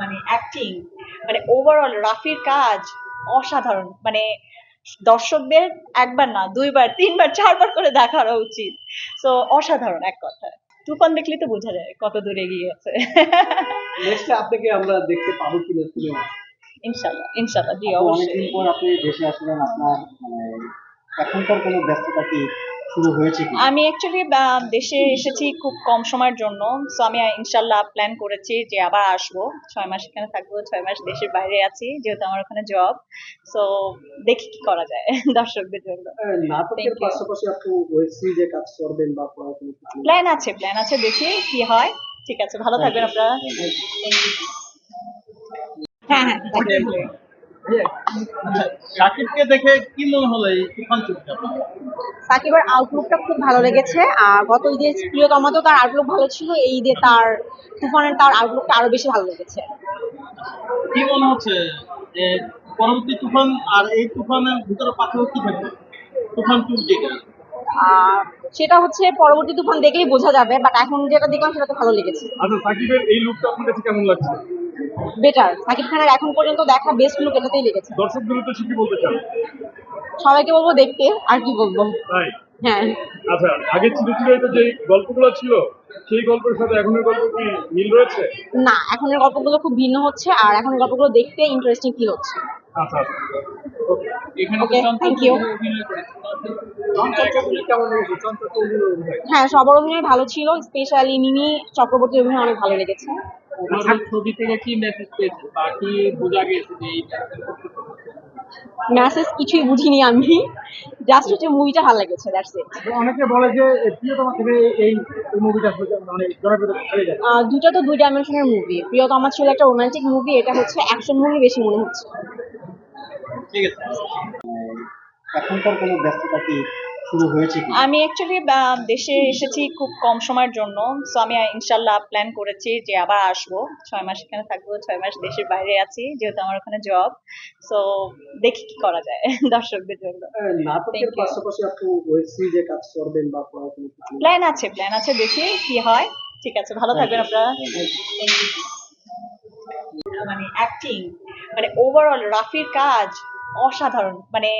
মানে অ্যাক্টিং মানে ওভারঅল রাফির কাজ অসাধারণ। মানে দর্শকদের একবার না দুইবার তিনবার চারবার করে দেখানো উচিত। তো অসাধারণ এক কথা তুফান দেখলে তো বোঝা যায় কত দূর এগিয়ে গেছে। নেক্সট আপনাকে আমরা দেখতে পাবো কিনা সিনেমা ইনশাল্লাহ ইনশাল্লাহ জি অনেকদিন অবশ্যই। পর আপনি দেশে আসলেন আপনার মানে এখনকার কোনো ব্যস্ততা কি? শুরু হয়েছে আমি অ্যাকচুয়ালি দেশে এসেছি খুব কম সময়ের জন্য। সো আমি ইনশাল্লাহ প্ল্যান করেছি যে আবার আসব। ছয় মাস এখানে থাকব ছয় মাস দেশের বাইরে আছি যেহেতু আমার ওখানে জব সো দেখি কি করা যায় দর্শকদের জন্য। নাটকের পাশাপাশি আপনি ওয়েব সিরিজে কাজ করবেন বা পড়াশোনা প্ল্যান আছে প্ল্যান আছে দেখি কি হয়। ঠিক আছে ভালো থাকবেন আপনারা। হ্যাঁ হ্যাঁ. সাকিবকে দেখে কি মনে হলো এই তুফান চুক্তি সাকিবের আউটলুকটা খুব ভালো লেগেছে। আর গত ঈদে প্রিয়তমাতেও তার আউটলুক ভালো ছিল এই ঈদে তার তুফানের তার আউটলুকটা আরও বেশি ভালো লেগেছে। কি মনে হচ্ছে যে পরবর্তী তুফান আর এই তুফানের ভিতরে পার্থক্য কি থাকবে? তুফান টু যেটা সেটা হচ্ছে পরবর্তী তুফান দেখলেই বোঝা যাবে বাট এখন যেটা দেখলাম সেটা তো ভালো লেগেছে। আচ্ছা সাকিবের এই লুকটা আপনার কাছে কেমন লাগছে? বেটার সাকিব খানের এখন পর্যন্ত দেখা বেস্ট লুক এটাতেই লেগেছে। দর্শকদের উদ্দেশ্যে কি বলতে চান? সবাইকে বলব দেখতে আর কি বলব? তাই? হ্যাঁ। আচ্ছা আগে যে গল্পগুলো ছিল সেই গল্পের সাথে এখনের গল্প কি মিল রয়েছে? না এখনের গল্পগুলো খুব ভিন্ন হচ্ছে আর এখন গল্পগুলো দেখতে ইন্টারেস্টিং ফিল হচ্ছে। আচ্ছা আচ্ছা। হ্যাঁ সবার অভিনয় ভালো ছিল স্পেশালি মিমি চক্রবর্তীর অভিনয় অনেক ভালো লেগেছে। ওনার ছবি থেকে কি মেসেজ পেয়েছে বা কি বোঝা গেছে যে এই মেসেজ কিছুই বুঝিনি আমি। জাস্ট হচ্ছে মুভিটা ভালো লেগেছে দ্যাটস ইট অনেকে বলে যে প্রিয়তমা থেকে এই মুভিটা মানে দুটো তো দুই ডাইমেনশনের মুভি প্রিয়তমা ছিল একটা রোমান্টিক মুভি এটা হচ্ছে অ্যাকশন মুভি বেশি মনে হচ্ছে। ঠিক আছে। এখনকার কোনো ব্যস্ততা কি শুরু হয়েছে কি? আমি অ্যাকচুয়ালি দেশে এসেছি খুব কম সময়ের জন্য। সো আমি ইনশাল্লাহ প্ল্যান করেছি যে আবার আসব। ছয় মাস এখানে থাকব ছয় মাস দেশের বাইরে আছি যেহেতু আমার ওখানে জব সো দেখি কি করা যায় দর্শকদের জন্য। নাটকের পাশাপাশি আপনি ওয়েব সিরিজে কাজ করবেন বা প্ল্যান আছে প্ল্যান আছে দেখি কি হয়। ঠিক আছে ভালো থাকবেন আপনারা। মানে অ্যাক্টিং মানে ওভারঅল রাফির কাজ অসাধারণ। মানে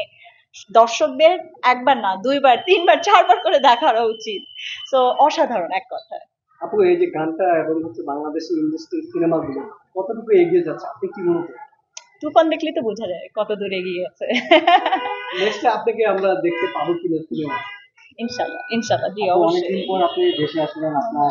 দর্শকদের একবার না দুইবার তিনবার চারবার করে দেখানো উচিত। তো অসাধারণ এক কথা আপু এই যে গানটা এবং হচ্ছে বাংলাদেশের ইন্ডাস্ট্রি সিনেমাগুলো কতটুকু এগিয়ে যাচ্ছে? আপনি কি মনে করেন? তুফান দেখলে তো বোঝা যায় কত দূর এগিয়ে গেছে নেক্সট আপনাকে আমরা দেখতে পাবো কিনা সিনেমা। ইনশাল্লাহ ইনশাল্লাহ জি অনেকদিন অবশ্যই। পর আপনি দেশে আসলেন আপনার